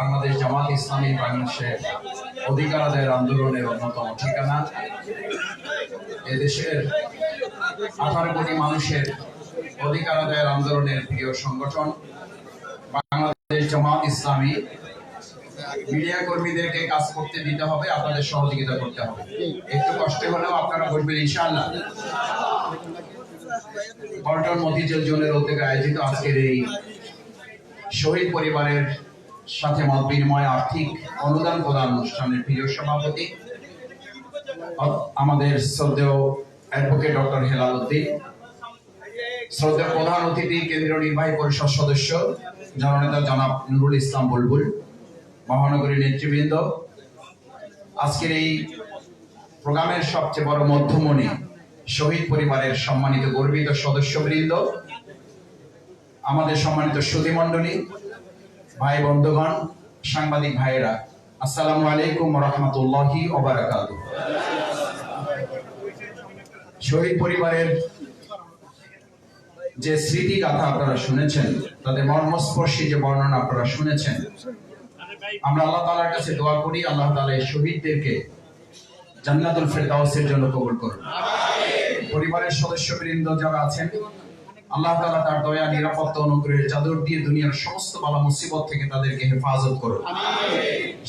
বাংলাদেশ জামাত ইসলামী বাংলাদেশের অধিকার আদায়ের আন্দোলনের অন্যতম ঠিকানা। এদেশের আঠারো কোটি মানুষের অধিকার আদায়ের আন্দোলনের প্রিয় সংগঠন বাংলাদেশ জামাত ইসলামী। মিডিয়া কর্মীদেরকে কাজ করতে দিতে হবে, আপনাদের সহযোগিতা করতে হবে। একটু কষ্ট হলেও আপনারা করবেন ইনশাআল্লাহ। পল্টন মতিঝিল জোনের উদ্যোগে আয়োজিত আজকের এই শহীদ পরিবারের সাথে মত বিনিময়, আর্থিক অনুদান প্রদান অনুষ্ঠানের প্রিয় সভাপতি আমাদের শ্রদ্ধেয় অ্যাডভোকেট ডক্টর হেলাল উদ্দিন, শ্রদ্ধেয় প্রধান অতিথি, কেন্দ্রীয় নির্বাহী পরিষদ সদস্য, জননেতা জনাব নুরুল ইসলাম বুলবুল, মহানগরী নেতৃবৃন্দ। আজকের এই প্রোগ্রামের সবচেয়ে বড় মধ্যমণি শহীদ পরিবারের সম্মানিত গর্বিত সদস্যবৃন্দ, আমাদের সম্মানিত সুধীমণ্ডলী ভাই, বন্ধুগণ, সাংবাদিক ভাইয়েরা, আসসালামু আলাইকুম রহমতুল্লাহি ওবারাকাত শহীদ পরিবারের যে স্মৃতি গাথা আপনারা শুনেছেন, তাদের মর্মস্পর্শী যে বর্ণনা আপনারা শুনেছেন, আমরা আল্লাহ তাআলার কাছে দোয়া করি, আল্লাহ তাআলা এই শহীদদেরকে জান্নাতুল ফেরদাউসের জন্য কবুল করুন। পরিবারের সদস্যবৃন্দ যারা আছেন আল্লাহ তাআলা তার দয়া নিরাপত্তা অনুগ্রহের চাদর দিয়ে দুনিয়ার সমস্ত বালা মুসিবত থেকে তাদেরকে হেফাজত করুন।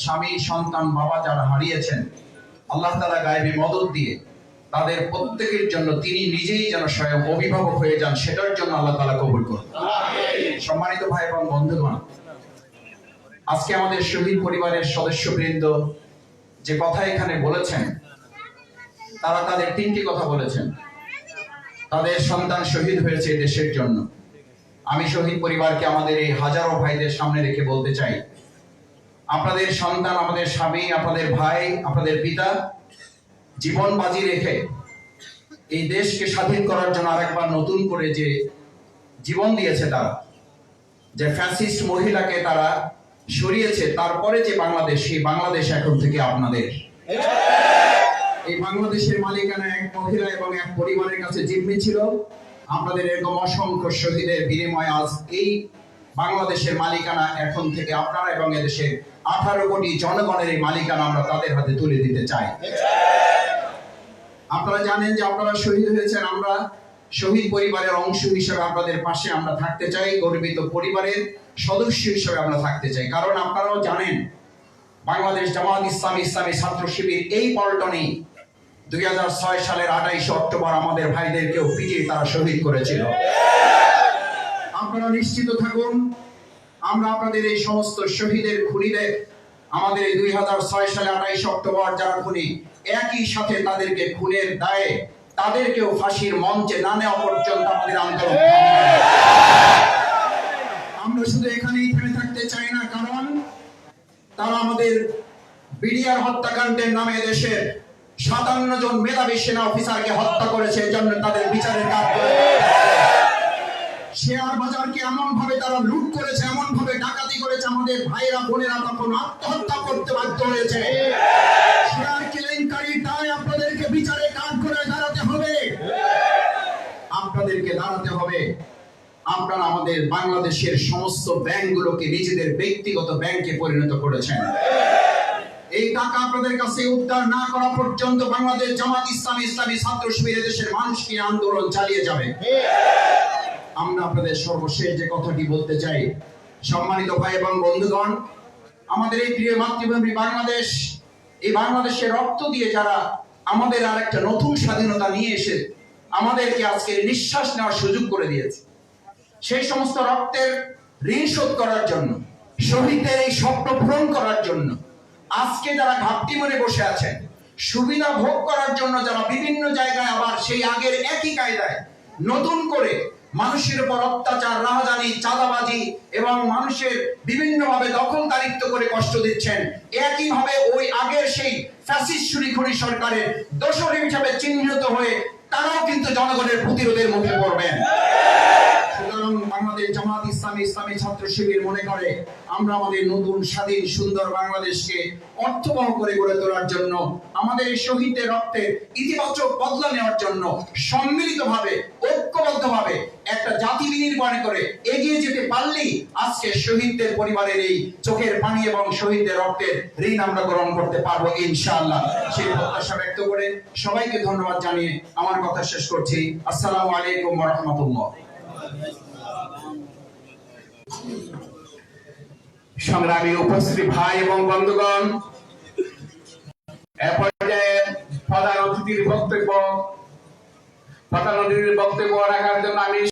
স্বামী সন্তান বাবা যারা হারিয়েছেন আল্লাহ তাআলা গায়েবী মদত দিয়ে তাদের প্রত্যেকের জন্য তিনি নিজেই যেন স্বয়ং অভিভাবক হয়ে যান সেটার জন্য আল্লাহ তাআলা কবুল করুন। সম্মানিত ভাই এবং বন্ধুগণ আজকে আমাদের শহীদ পরিবারের সদস্যবৃন্দ যে কথা এখানে বলেছেন তারা তাদের তিনটি কথা বলেছেন। তাদের সন্তান শহীদ হয়েছে দেশের জন্য। আমি শহীদ পরিবারকে আমাদের এই হাজারো ভাইদের সামনে রেখে বলতে চাই, আপনাদের সন্তান, আমাদের স্বামী, আপনাদের ভাই, আপনাদের পিতা, জীবন বাজি রেখে এই দেশকে স্বাধীন করার জন্য আরেকবার নতুন করে যে জীবন দিয়েছে তারা, যে ফ্যাসিস্ট মহিলাকে তারা সরিয়েছে, তারপরে যে বাংলাদেশ, সেই বাংলাদেশ এখন থেকে আপনাদের। এই বাংলাদেশের মালিকানা এক মহিলা এবং এক পরিবারের কাছে জিম্মি ছিল। আপনাদের এরকম অসংখ্য শহীদের বিনিময়ে আজ এই বাংলাদেশের মালিকানা এখন থেকে আপনারা এবং এদেশের আঠারো কোটি জনগণের এই মালিকানা আমরা তাদের হাতে তুলে দিতে চাই। আপনারা জানেন যে আপনারা শহীদ হয়েছেন, আমরা শহীদ পরিবারের অংশ হিসেবে আপনাদের পাশে আমরা থাকতে চাই, গর্বিত পরিবারের সদস্য হিসেবে আমরা থাকতে চাই। কারণ আপনারাও জানেন, বাংলাদেশ জামাত ইসলামী ইসলামী ছাত্র শিবির এই পল্টনে দুই হাজার ছয় সালের আঠাইশে অক্টোবর আমাদের ভাইদেরকেও পিটিয়ে তারা শহীদ করেছিল। আপনারা নিশ্চিত থাকুন, আমরা আপনাদের এই সমস্ত শহীদের খুনিদের, আমাদের এই দুই সালে আঠাইশে অক্টোবর যারা খুনি, একই সাথে তাদেরকে খুনের দায়ে তাদেরকেও ফাঁসির মঞ্চে না নেওয়া পর্যন্ত আমাদের আন্দোলন আমরা শুধু এখানেই থেমে থাকতে চাই না, কারণ তারা আমাদের বিডিআর হত্যাকাণ্ডের নামে দেশের সাতান্ন জন মেধাবী সেনা অফিসারকে হত্যা করেছে এজন্য তাদের বিচারের কাজ শেয়ার বাজারকে এমন ভাবে তারা লুট করেছে এমন ভাবে ডাকাতি করেছে, আমাদের ভাইরা বোনেরা তখন আত্মহত্যা করতে বাধ্য হয়েছে। শেয়ার কেলেঙ্কারির দায় আপনাদেরকে বিচারে কাজ করে দাঁড়াতে হবে। আপনাদেরকে দাঁড়াতে হবে। আপনারা আমাদের বাংলাদেশের সমস্ত ব্যাংকগুলোকে নিজেদের ব্যক্তিগত ব্যাংকে পরিণত করেছেন। এই টাকা আপনাদের কাছে উদ্ধার না করা পর্যন্ত বাংলাদেশ জামাত ইসলামী ইসলামী ছাত্র শিবির দেশের মানুষকে আন্দোলন চালিয়ে যাবে। আমরা আপনাদের সর্বশেষ যে কথাটি বলতে চাই, সম্মানিত ভাই এবং বন্ধুগণ, আমাদের এই প্রিয় মাতৃভূমি বাংলাদেশ, এই বাংলাদেশের রক্ত দিয়ে যারা আমাদের আর একটা নতুন স্বাধীনতা নিয়ে এসে আমাদেরকে আজকে নিঃশ্বাস নেওয়ার সুযোগ করে দিয়েছে। সেই সমস্ত রক্তের ঋণ শোধ করার জন্য, শহীদদের এই স্বপ্ন পূরণ করার জন্য আজকে যারা ঘাপটি মনে বসে আছেন, সুবিধা ভোগ করার জন্য যারা বিভিন্ন জায়গায় আবার সেই আগের একই কায়দায় নতুন করে মানুষের উপর অত্যাচার, রাহাজানি, চাঁদাবাজি এবং মানুষের বিভিন্নভাবে দখলদারিত্ব করে কষ্ট দিচ্ছেন, একইভাবে ওই আগের সেই ফ্যাসিস্ট শুরিখুরি সরকারের দোষর হিসাবে চিহ্নিত হয়ে তারাও কিন্তু জনগণের প্রতিরোধের মুখে পড়বেন। বাংলাদেশ জামাত ইসলামী ইসলামী ছাত্র শিবির মনে করে, আমরা আমাদের নতুন স্বাধীন সুন্দর বাংলাদেশকে অর্থবহ করে গড়ে তোলার জন্য, আমাদের শহীদদের রক্তের ইতিবাচক বদলা নেওয়ার জন্য সম্মিলিতভাবে, ঐক্যবদ্ধভাবে একটা জাতি বিনির্মাণ করে এগিয়ে যেতে পারলেই আজকে শহীদদের পরিবারের এই চোখের পানি এবং শহীদদের রক্তের ঋণ আমরা গ্রহণ করতে পারব ইনশাআল্লাহ। সেই প্রত্যাশা ব্যক্ত করে সবাইকে ধন্যবাদ জানিয়ে আমার কথা শেষ করছি। আসসালামু আলাইকুম রাহমাতুল্লাহ। সংগ্রামী উপস্থিত ভাই এবং বন্ধুগণ প্রধান অতিথির বক্তব্য প্রধান অতিথির বক্তব্য রাখার জন্য আমি